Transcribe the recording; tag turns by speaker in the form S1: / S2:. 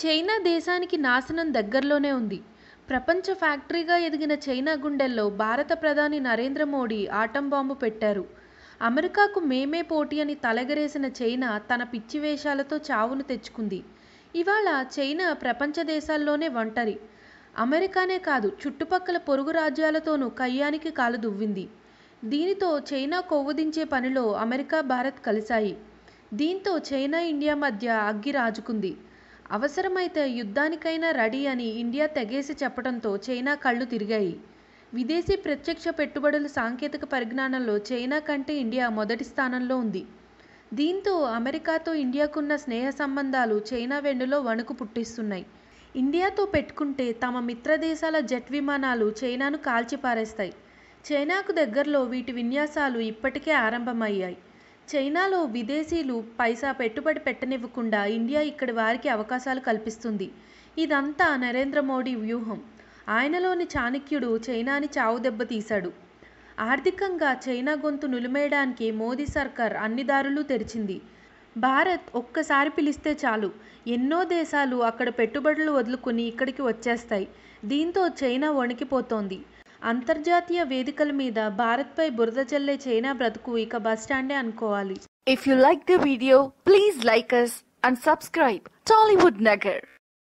S1: China దేశానికి నాశనం దగ్గరలోనే ఉంది. ప్రపంచ ఫ్యాక్టరీగా ఎదిగిన చైనా గుండెల్లో భారత ప్రధాని నరేంద్ర మోడీ ఆటం బాంబు పెట్టారు. అమెరికాకు మేమే పోటీ అని తలగరేసిన చైనా తన పిచ్చి వేషాలతో చావును తెచ్చుకుంది. ఇవాళ చైనా ప్రపంచ దేశాల్లోనే ఒంటరి. అమెరికానే కాదు చుట్టుపక్కల పొరుగు రాజ్యాలతోనూ కయ్యానికి కాలు దువ్వింది. దీనితో చైనా కొవ్వుదించే పనిలో అమెరికా భారత్ కలిశాయి. దీంతో చైనా ఇండియా మధ్య అగ్గి రాజుకుంది. అవసరమైతే యుద్ధానికైనా రెడీ అని ఇండియా తెగేసి చెప్పడంతో చైనా కళ్ళు తిరిగాయి. విదేశీ ప్రత్యక్ష పెట్టుబడుల సాంకేతిక పరిజ్ఞానంలో చైనా కంటే ఇండియా మొదటి స్థానంలో ఉంది. దీంతో అమెరికాతో ఇండియాకున్న స్నేహ సంబంధాలు చైనా వెన్నులో వణుకు పుట్టిస్తున్నాయి. ఇండియాతో పెట్టుకుంటే తమ మిత్రదేశాల జెట్ విమానాలు చైనాను కాల్చిపారేస్తాయి. చైనాకు దగ్గరలో వీటి విన్యాసాలు ఇప్పటికే ఆరంభమయ్యాయి. చైనాలో విదేశీయులు పైసా పెట్టుబడి పెట్టనివ్వకుండా ఇండియా ఇక్కడి వారికి అవకాశాలు కల్పిస్తుంది. ఇదంతా నరేంద్ర మోడీ వ్యూహం. ఆయనలోని చాణక్యుడు చైనాని చావు దెబ్బ తీశాడు. ఆర్థికంగా చైనా గొంతు నులిమేయడానికి మోదీ సర్కార్ అన్ని దారులు తెరిచింది. భారత్ ఒక్కసారి పిలిస్తే చాలు. ఎన్నో దేశాలు అక్కడ పెట్టుబడులు వదులుకుని ఇక్కడికి వచ్చేస్తాయి. దీంతో చైనా వణికిపోతోంది. అంతర్జాతీయ వేదికల మీద భారత్పై బురద చల్లే చైనా బ్రతుకు ఇక బస్టాండే అనుకోవాలి.
S2: If you like the video please like us and subscribe Tollywood Nagar